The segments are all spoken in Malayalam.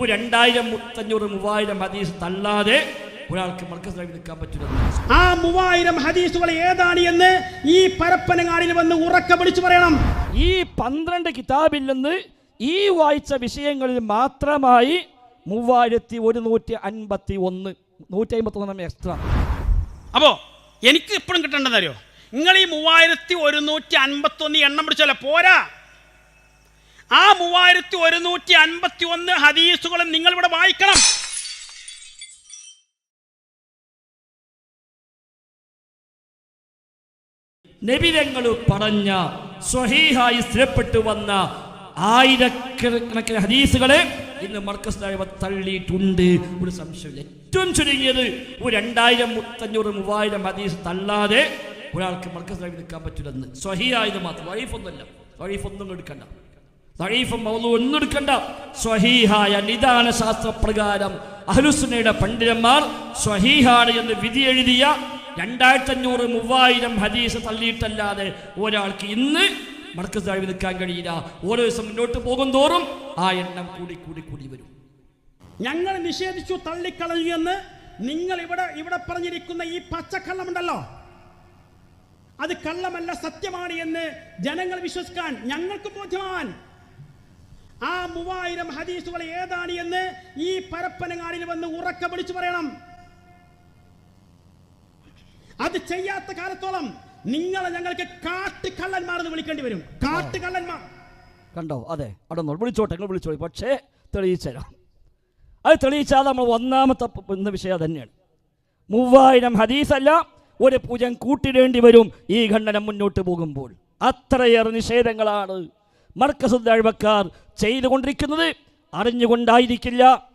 ഒരു രണ്ടായിരം മുത്തഞ്ഞൂറ് മൂവായിരം ഹദീസ് തള്ളാതെ ഒരാൾക്ക് മർക്കസ് ലൈവ് നിൽക്കാൻ പറ്റില്ല. ആ മൂവായിരം ഹദീസുകൾ ഏതാണ് എന്ന് ഈ പരപ്പനങ്ങാടിൽ വന്ന് ഉറക്ക വിളിച്ചു പറയണം. ഈ പന്ത്രണ്ട് കിതാബിൽ നിന്ന് ഈ വായിച്ച വിഷയങ്ങളിൽ മാത്രമായി മൂവായിരത്തി ഒരുന്നൂറ്റി അൻപത്തി ഒന്ന് നൂറ്റി അമ്പത്തി ഒന്ന് എക്സ്ട്രാ. അപ്പോ എനിക്ക് ഇപ്പോഴും കിട്ടേണ്ടതാരോ നിങ്ങൾ ഈ മൂവായിരത്തി ഒരുന്നൂറ്റി അൻപത്തി ഒന്ന് എണ്ണം പിടിച്ചല്ല പോരാ? ആ മൂവായിരത്തി ഒരുന്നൂറ്റി അൻപത്തി ഒന്ന് ഹദീസുകളും നിങ്ങൾ ഇവിടെ വായിക്കണം. നബിരങ്ങൾ പറഞ്ഞ സ്വഹീഹായി സ്ഥിരപ്പെട്ടു വന്ന ആയിരക്കണക്കിന് ഹദീസുകളെ ഇന്ന് മർക്കസ് ദൈവ തള്ളിയിട്ടുണ്ട്. ഒരു സംശയം ഏറ്റവും ചുരുങ്ങിയത് ഒരു രണ്ടായിരം മുത്തഞ്ഞൂറ് മൂവായിരം ഹദീസ് തള്ളാതെ ഒരാൾക്ക് മർക്കസ് ദൈവം നിൽക്കാൻ പറ്റില്ലെന്ന്. സ്വഹീഹായത് മാത്രം. വൈഫൊന്നുമല്ല. വൈഫൊന്നും എടുക്കണ്ട. തഴീഫും മൗലൂ ഒന്നും എടുക്കണ്ട സ്വഹീഹായ നിദാന ശാസ്ത്രപ്രകാരം അഹ്ലുസുനയുടെ പണ്ഡിതന്മാർ സ്വഹീഹാണ് എന്ന് വിധി എഴുതിയ രണ്ടായിരത്തി അഞ്ഞൂറ് മൂവായിരം ഹദീസ് തള്ളിയിട്ടല്ലാതെ ഒരാൾക്ക് ഇന്ന് മർക്കസ് താഴ്വ് നിൽക്കാൻ കഴിയില്ല. ഓരോ ദിവസം മുന്നോട്ട് പോകും തോറും ആ എണ്ണം കൂടി കൂടി കൂടി വരും. ഞങ്ങൾ നിഷേധിച്ചു തള്ളിക്കളഞ്ഞു എന്ന് നിങ്ങൾ ഇവിടെ ഇവിടെ പറഞ്ഞിരിക്കുന്ന ഈ പച്ചക്കള്ളമുണ്ടല്ലോ. അത് കള്ളമല്ല സത്യമാണ് എന്ന് ജനങ്ങൾ വിശ്വസിക്കാൻ ഞങ്ങൾക്ക് ബോധ്യമാവാൻ ആ മൂവായിരം ഹദീസുകൾ ഏതാണ് എന്ന് ഈ പരപ്പനങ്ങാടിൽ വന്ന് ഉറക്ക വിളിച്ചു പറയണം. അത് ചെയ്യാത്ത കാലത്തോളം നിങ്ങളെ ഞങ്ങൾക്ക് കാട്ടുകള്ളന്മാർ എന്ന് വിളിക്കേണ്ടി വരും. കാട്ടുകള്ളന്മാർ. കണ്ടോ? അതെ അവിടെ വിളിച്ചോട്ടെ നിങ്ങൾ വിളിച്ചോളി. പക്ഷേ തെളിയിച്ചുതരാം അത് തെളിയിച്ചാൽ നമ്മൾ ഒന്നാമത്തെ എന്ന വിഷയം തന്നെയാണ് മൂവായിരം ഹദീസല്ല ഒരു പൂജം കൂട്ടിടേണ്ടി വരും ഈ ഖണ്ഡനം മുന്നോട്ട് പോകുമ്പോൾ. അത്രയേറെ നിഷേധങ്ങളാണ് മർക്കസുദ്ധാഴ്വക്കാർ ചെയ്തുകൊണ്ടിരിക്കുന്നത് അറിഞ്ഞുകൊണ്ടായിരിക്കില്ല.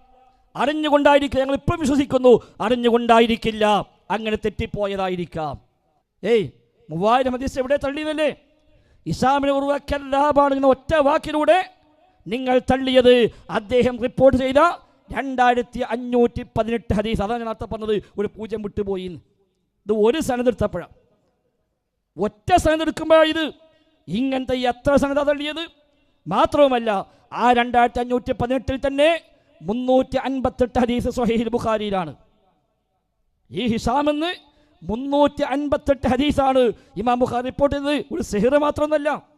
അറിഞ്ഞുകൊണ്ടായിരിക്കില്ല. ഞങ്ങൾ ഇപ്പം വിശ്വസിക്കുന്നു അറിഞ്ഞുകൊണ്ടായിരിക്കില്ല. അങ്ങനെ തെറ്റിപ്പോയതായിരിക്കാം. ഏയ് മൂവായിരം ഹദീസ് എവിടെ തള്ളിയതല്ലേ? ഇസാമിനെ ഉറവക്കല്ലാബാണ് എന്ന ഒറ്റ വാക്കിലൂടെ നിങ്ങൾ തള്ളിയത്. അദ്ദേഹം റിപ്പോർട്ട് ചെയ്ത രണ്ടായിരത്തി അഞ്ഞൂറ്റി പതിനെട്ട് ഹദീസ്. അതാണ് ഞാൻ അർത്ഥം പറഞ്ഞത്. ഒരു പൂജ്യം വിട്ടുപോയി ഇത് ഒരു സനത് ഒറ്റ സനത് ഇത്. ഇങ്ങനത്തെ എത്ര സനത തള്ളിയത്? മാത്രവുമല്ല ആ രണ്ടായിരത്തി അഞ്ഞൂറ്റി പതിനെട്ടിൽ തന്നെ മുന്നൂറ്റി അൻപത്തെട്ട് ഹദീസ് സൊഹീൽ ബുഖാരിയിലാണ്. ഈ ഹിസാമെന്ന് മുന്നൂറ്റി അൻപത്തെട്ട് ഹദീസാണ് ഇമാം ബുഖാർ റിപ്പോർട്ട് ചെയ്തത്. ഒരു സെഹിർ മാത്രമൊന്നല്ല.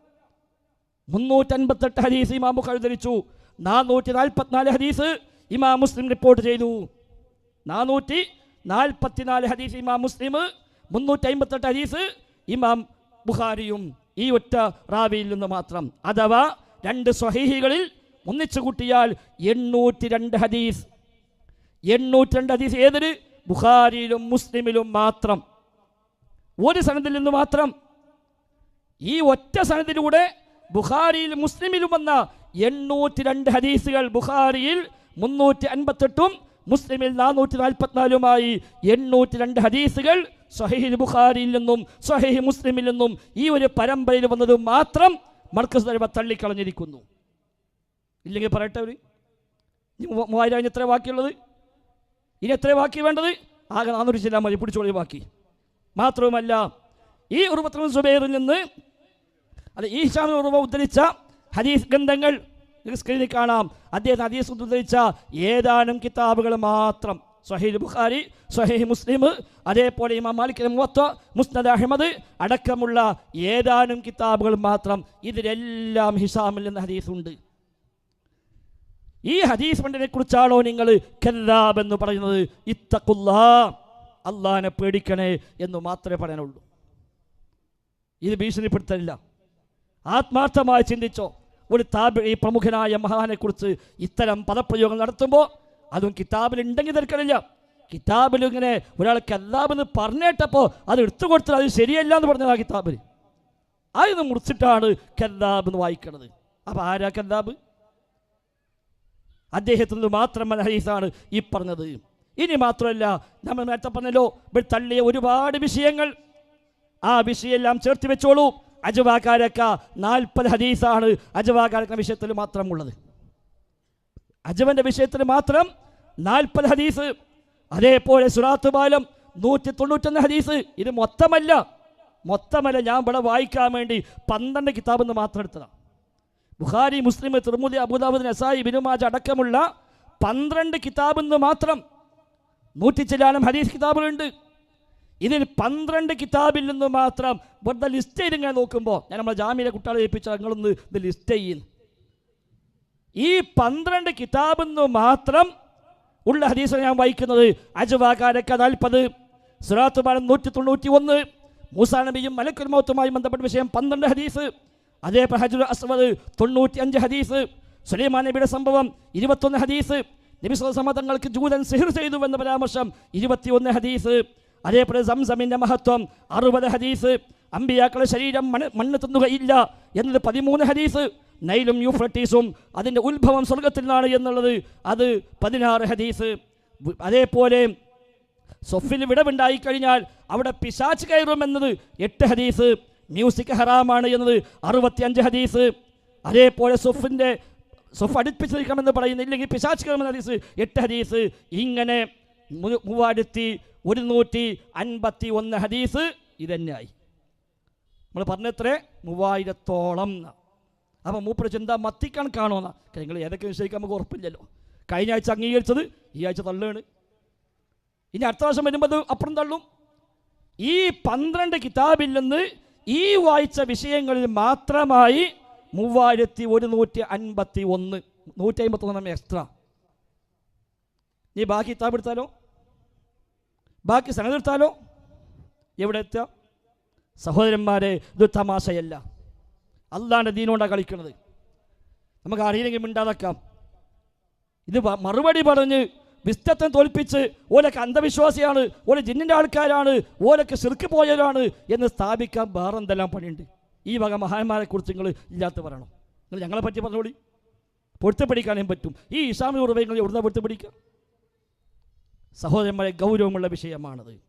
മുന്നൂറ്റി അൻപത്തെട്ട് ഹദീസ് ഇമാം ബുഖാരി ധരിച്ചു. നാനൂറ്റി നാൽപ്പത്തിനാല് ഹദീസ് ഇമാം മുസ്ലിം റിപ്പോർട്ട് ചെയ്തു. നാനൂറ്റി നാൽപ്പത്തിനാല് ഹദീസ് ഇമാം മുസ്ലിം മുന്നൂറ്റി അമ്പത്തെട്ട് ഹദീസ് ഇമാം ബുഖാരിയും ഈ ഒറ്റ റാവിയിൽ നിന്ന് മാത്രം. അഥവാ രണ്ട് സ്വഹീഹികളിൽ ഒന്നിച്ചു കൂട്ടിയാൽ എണ്ണൂറ്റി രണ്ട് ഹദീസ്. എണ്ണൂറ്റി രണ്ട് ഹദീസ് ഏതൊരു? ബുഖാരിയിലും മുസ്ലിമിലും മാത്രം. ഒരു സനദിൽ നിന്ന് മാത്രം. ഈ ഒറ്റ സനദിലൂടെ ബുഖാരിയിൽ മുസ്ലിമിലും വന്ന എണ്ണൂറ്റി രണ്ട് ഹദീസുകൾ ബുഖാരിയിൽ മുന്നൂറ്റി അൻപത്തെട്ടും മുസ്ലിമിൽ നാനൂറ്റി നാൽപ്പത്തിനാലുമായി എണ്ണൂറ്റി രണ്ട് ഹദീസുകൾ സ്വഹീൽ ബുഖാരിയിൽ നിന്നും സ്വഹീഹ് മുസ്ലിമിൽ നിന്നും ഈ ഒരു പരമ്പരയിൽ വന്നത് മാത്രം മർക്കസ് ദൈവ തള്ളിക്കളഞ്ഞിരിക്കുന്നു. ഇല്ലെങ്കിൽ പറയട്ടെ അവർ മൂവായിരം കഴിഞ്ഞ് എത്ര ബാക്കിയുള്ളത്? ഇനി എത്ര ബാക്കി വേണ്ടത്? ആകെ നാനൂറ് ചെല്ലാൻ മതി പിടിച്ചോളി ബാക്കി. മാത്രവുമല്ല ഈ ഉറുബത്തുൽ സുബൈറിൽ നിന്ന് അല്ല ഈ ഉറുബ ഉദ്ധരിച്ച ഹദീസ് ഗ്രന്ഥങ്ങൾ സ്ക്രീനിൽ കാണാം. അദ്ദേഹം ഹദീസ് ഉദ്ധരിച്ച ഏതാനും കിതാബുകൾ മാത്രം. സ്വഹീൽ ബുഖാരി സഹീഹ് മുസ്ലിം അതേപോലെ ഇമാം മാലിക് മുവത്ത മുസ്നദ് അഹമ്മദ് അടക്കമുള്ള ഏതാനും കിതാബുകൾ മാത്രം ഇതിലെല്ലാം ഹിസാമിൽ നിന്ന് ഹദീസ് ഉണ്ട് ഈ ഹദീസ് പണ്ഡിനെ കുറിച്ചാണോ നിങ്ങൾ എന്ന് പറയുന്നത്? ഇത്തക്കുല്ലാ അള്ളാഹിനെ പേടിക്കണേ എന്ന് മാത്രമേ പറയാനുള്ളൂ. ഇത് ഭീഷണിപ്പെടുത്തലില്ല. ആത്മാർത്ഥമായി ചിന്തിച്ചോ? ഒരു ഈ പ്രമുഖനായ മഹാനെക്കുറിച്ച് ഇത്തരം പദപ്രയോഗങ്ങൾ നടത്തുമ്പോൾ അതും കിതാബിൽ ഉണ്ടെങ്കിൽ തീർക്കണില്ല. കിതാബിൽ ഇങ്ങനെ ഒരാൾ കല്ലാബെന്ന് പറഞ്ഞേട്ടപ്പോൾ അത് എടുത്തു കൊടുത്താൽ അത് ശരിയല്ല എന്ന് പറഞ്ഞത് ആ കിതാബിൽ. അതിന് മുറിച്ചിട്ടാണ് കല്ലാബ് എന്ന് വായിക്കണത്. അപ്പം ആരാ കല്ലാബ്? അദ്ദേഹത്തിൽ നിന്ന് മാത്രം ഹദീസാണ് ഈ പറഞ്ഞത്. ഇനി മാത്രമല്ല നമ്മൾ നേരത്തെ പറഞ്ഞല്ലോ ഇവിടെ തള്ളിയ ഒരുപാട് വിഷയങ്ങൾ. ആ വിഷയമെല്ലാം ചേർത്ത് വെച്ചോളൂ. അജവാക്കാരൊക്കെ നാൽപ്പത് ഹദീസാണ് അജവാക്കാരൊക്കെ വിഷയത്തിൽ മാത്രമുള്ളത്. അജവന്റെ വിഷയത്തിന് മാത്രം നാൽപ്പത് ഹദീസ് അതേപോലെ സുറാത്ത് ബാലം നൂറ്റി തൊണ്ണൂറ്റൊന്ന് ഹദീസ്. ഇത് മൊത്തമല്ല മൊത്തമല്ല. ഞാൻ ഇവിടെ വായിക്കാൻ വേണ്ടി പന്ത്രണ്ട് കിതാബ് എന്ന് മാത്രം എടുത്തതാണ് ബുഖാരി മുസ്ലിം തിർമുദി അബുദാബുദ് നസായി ബിനുമാജ് അടക്കമുള്ള പന്ത്രണ്ട് കിതാബ് എന്ന് മാത്രം നൂറ്റി ചില്ലാനം ഹദീസ് കിതാബുകളുണ്ട്. ഇതിൽ പന്ത്രണ്ട് കിതാബിൽ നിന്ന് മാത്രം വെറുതെ ലിസ്റ്റ് ചെയ്ത് ഇങ്ങനെ നോക്കുമ്പോൾ ഞാൻ നമ്മളെ ജാമ്യയിലെ കുട്ടികളെ ഏൽപ്പിച്ച നിങ്ങളൊന്ന് ഇത് ലിസ്റ്റ് ചെയ്യുന്നു ഈ പന്ത്രണ്ട് കിതാബിൽ നിന്ന് മാത്രം ഉള്ള ഹദീസ് ഞാൻ വായിക്കുന്നത്. അജവാകാരക്ക നാൽപ്പത് സുറാത്ത് പാലം നൂറ്റി തൊണ്ണൂറ്റി ഒന്ന് മൂസാ നബിയും മലക്കുൽ ബന്ധപ്പെട്ട വിഷയം പന്ത്രണ്ട് ഹദീസ് അതേപോലെ ഹജുൽ അസ്വദ് തൊണ്ണൂറ്റി അഞ്ച് ഹദീസ് സുലൈമാൻ നബിയുടെ സംഭവം ഇരുപത്തൊന്ന് ഹദീസ് നബി തങ്ങൾക്ക് ജൂതൻ സിഹിർ ചെയ്തു എന്ന പരാമർശം ഇരുപത്തിയൊന്ന് ഹദീസ് അതേപോലെ സംസമിന്റെ മഹത്വം അറുപത് ഹദീസ് അമ്പിയാക്കളുടെ ശരീരം മണ്ണ് മണ്ണ് തിന്നുകയില്ല എന്നത് പതിമൂന്ന് ഹദീസ് നൈലും യൂഫ്രട്ടീസും അതിന്റെ ഉത്ഭവം സ്വർഗത്തിൽ നിന്നാണ് എന്നുള്ളത് അത് പതിനാറ് ഹദീസ്. അതേപോലെ സൊഫിൽ വിടവുണ്ടായി കഴിഞ്ഞാൽ അവിടെ പിശാച്ച് കയറുമെന്നത് എട്ട് ഹദീസ്. മ്യൂസിക് ഹറാമാണ് എന്നത് അറുപത്തിയഞ്ച് ഹദീസ്. അതേപോലെ സൊഫിന്റെ സൊഫ് അടുപ്പിച്ചിരിക്കണമെന്ന് പറയുന്നില്ലെങ്കിൽ പിശാച്ച് കയറുമെന്ന ഹദീസ് എട്ട് ഹദീസ്. ഇങ്ങനെ മൂവായിരത്തി ഒരുന്നൂറ്റി അൻപത്തി ഒന്ന് ഹദീസ് ഇതന്നെയായി. നമ്മൾ പറഞ്ഞത്രേ മൂവായിരത്തോളം. ന്നാ. അപ്പം മൂപ്പര് ചിന്ത മത്തിക്കണക്കാണോന്നാ നിങ്ങൾ ഏതൊക്കെ നിശ്ചയിക്കാൻ നമുക്ക് ഉറപ്പില്ലല്ലോ. കഴിഞ്ഞ ആഴ്ച അംഗീകരിച്ചത് ഈ ആഴ്ച തള്ളുകയാണ്. ഇനി അടുത്ത വർഷം വരുമ്പോൾ അപ്പുറം തള്ളും. ഈ പന്ത്രണ്ട് കിതാബിൽ നിന്ന് ഈ വായിച്ച വിഷയങ്ങളിൽ മാത്രമായി മൂവായിരത്തി ഒരുന്നൂറ്റി അൻപത്തി ഒന്ന് നൂറ്റി അമ്പത്തി ഒന്ന് എക്സ്ട്രാ നീ ബാക്കി കിതാബ് എടുത്താലോ? ബാക്കി സംഗതി എടുത്താലോ? എവിടെ എത്തുക? സഹോദരന്മാരെ ഇത് തമാശയല്ല. അല്ലാണ്ട് ദീനോണ്ടാണ് കളിക്കുന്നത് നമുക്ക് അറിയില്ലെങ്കിൽ മിണ്ടാതാക്കാം. ഇത് മറുപടി പറഞ്ഞ് വിസ്തത്വം തോൽപ്പിച്ച് ഓലൊക്കെ അന്ധവിശ്വാസിയാണ് ഓല ജിന്നിന്റെ ആൾക്കാരാണ് ഓലൊക്കെ സിർക്ക് പോയവരാണ് എന്ന് സ്ഥാപിക്കാൻ വേറെ എന്തെല്ലാം പണിയുണ്ട്? ഈ വക മഹാന്മാരെ കുറിച്ച് നിങ്ങൾ ഇല്ലാത്ത പറയണം. നിങ്ങൾ ഞങ്ങളെ പറ്റി പറഞ്ഞോളി. പൊരുത്തപ്പെടിക്കാനും പറ്റും. ഈ ഇസ്ലാമിക ഉറവയങ്ങൾ എവിടുന്ന പൊരുത്തപ്പെടിക്കുക? സഹോദരന്മാരെ ഗൗരവമുള്ള വിഷയമാണത്.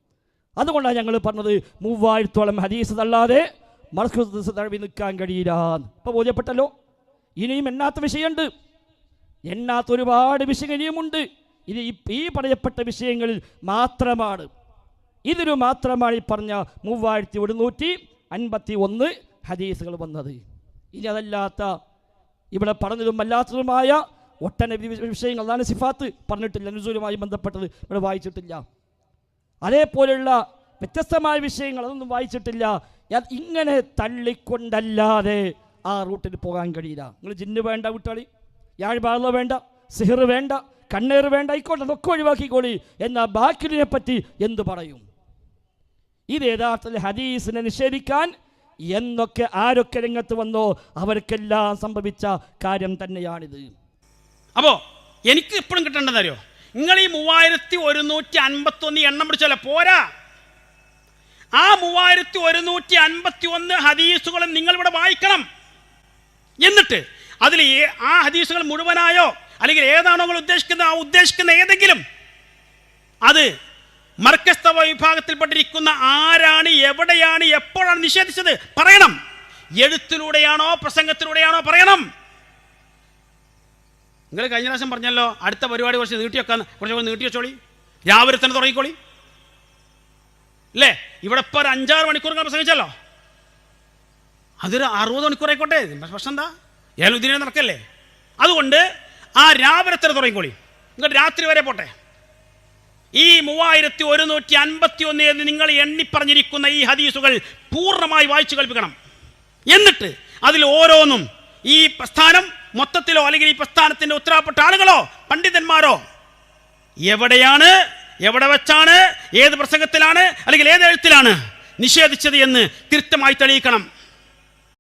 അതുകൊണ്ടാണ് ഞങ്ങൾ പറഞ്ഞത് മൂവായിരത്തോളം ഹദീസ് തള്ളാതെ മർക്കസ് തഴവി നിൽക്കാൻ കഴിയില്ല. ഇപ്പോൾ ബോധ്യപ്പെട്ടല്ലോ? ഇനിയും എണ്ണാത്ത വിഷയമുണ്ട്. എണ്ണാത്ത ഒരുപാട് വിഷയം ഇനിയുമുണ്ട്. ഇത് ഈ പറയപ്പെട്ട വിഷയങ്ങളിൽ മാത്രമാണ്. ഇതിനു മാത്രമാണ് ഈ പറഞ്ഞ മൂവായിരത്തി ഒരുന്നൂറ്റി അൻപത്തി ഒന്ന് ഹദീസുകൾ വന്നത്. ഇനി അതല്ലാത്ത ഇവിടെ പറഞ്ഞതും അല്ലാത്തതുമായ ഒട്ടനവധി വിഷയങ്ങൾ അതാണ് സിഫാത്ത് പറഞ്ഞിട്ടില്ല നുസൂലുമായി ബന്ധപ്പെട്ടത് ഇവിടെ വായിച്ചിട്ടില്ല. അതേപോലെയുള്ള വ്യത്യസ്തമായ വിഷയങ്ങൾ അതൊന്നും വായിച്ചിട്ടില്ല. അത് ഇങ്ങനെ തള്ളിക്കൊണ്ടല്ലാതെ ആ റൂട്ടിൽ പോകാൻ കഴിയില്ല. നിങ്ങൾ ജിന്ന് വേണ്ട വിട്ടാളി. യാഴ്പാള വേണ്ട സിഹർ വേണ്ട കണ്ണേർ വേണ്ട ആയിക്കോട്ടെ അതൊക്കെ ഒഴിവാക്കിക്കോളി. എന്നാൽ ബാക്കിലിനെ പറ്റി എന്തു പറയും? ഇത് യഥാർത്ഥത്തിൽ ഹദീസിനെ നിഷേധിക്കാൻ എന്നൊക്കെ ആരൊക്കെ രംഗത്ത് വന്നോ അവർക്കെല്ലാം സംഭവിച്ച കാര്യം തന്നെയാണിത്. അപ്പോ എനിക്ക് ഇപ്പോഴും കിട്ടേണ്ടതാരോ നിങ്ങൾ ഈ മൂവായിരത്തി ഒരുന്നൂറ്റി അൻപത്തി ഒന്ന് എണ്ണം പിടിച്ചല്ലേ പോരാ. ആ മൂവായിരത്തി ഒരുന്നൂറ്റി അൻപത്തി ഒന്ന് ഹദീസുകളും നിങ്ങളിവിടെ വായിക്കണം. എന്നിട്ട് അതിൽ ആ ഹദീസുകൾ മുഴുവനായോ? അല്ലെങ്കിൽ ഏതാണോ നിങ്ങൾ ഉദ്ദേശിക്കുന്ന ആ ഉദ്ദേശിക്കുന്ന ഏതെങ്കിലും? അത് മർക്കസ്തവ വിഭാഗത്തിൽപ്പെട്ടിരിക്കുന്ന ആരാണ് എവിടെയാണ് എപ്പോഴാണ് നിഷേധിച്ചത്? പറയണം. എഴുത്തിലൂടെയാണോ പ്രസംഗത്തിലൂടെയാണോ പറയണം. നിങ്ങൾ കഴിഞ്ഞ പ്രാവശ്യം പറഞ്ഞല്ലോ അടുത്ത പരിപാടി കുറച്ച് നീട്ടി വെക്കാൻ കുറച്ചുകൂടി നീട്ടി വെച്ചോളി രാവിലെ തന്നെ തുടങ്ങിക്കോളി. അല്ലേ ഇവിടെ ഇപ്പോൾ ഒരു അഞ്ചാറ് മണിക്കൂർ പ്രസംഗിച്ചല്ലോ. അതൊരു അറുപത് മണിക്കൂർ ആയിക്കോട്ടെ. പ്രശ്നം എന്താ? ഏതായാലും ഇതിനെ നടക്കല്ലേ? അതുകൊണ്ട് ആ രാവിലെ തന്നെ തുടങ്ങിക്കോളി. എന്നിട്ട് രാത്രി വരെ പോട്ടെ. ഈ മൂവായിരത്തി ഒരുന്നൂറ്റി അൻപത്തി ഒന്ന് എന്ന് നിങ്ങൾ എണ്ണിപ്പറഞ്ഞിരിക്കുന്ന ഈ ഹദീസുകൾ പൂർണമായി വായിച്ചു കൽപ്പിക്കണം എന്നിട്ട് അതിൽ ഓരോന്നും ഈ പ്രസ്ഥാനം മൊത്തത്തിലോ അല്ലെങ്കിൽ ഈ പ്രസ്ഥാനത്തിന്റെ ഉത്തരവാദപ്പെട്ട ആളുകളോ പണ്ഡിതന്മാരോ എവിടെയാണ് എവിടെ വെച്ചാണ്? ഏത് പ്രസംഗത്തിലാണ്? അല്ലെങ്കിൽ ഏത് എഴുത്തിലാണ് നിഷേധിച്ചത് എന്ന് തിരുത്തമായി തെളിയിക്കണം.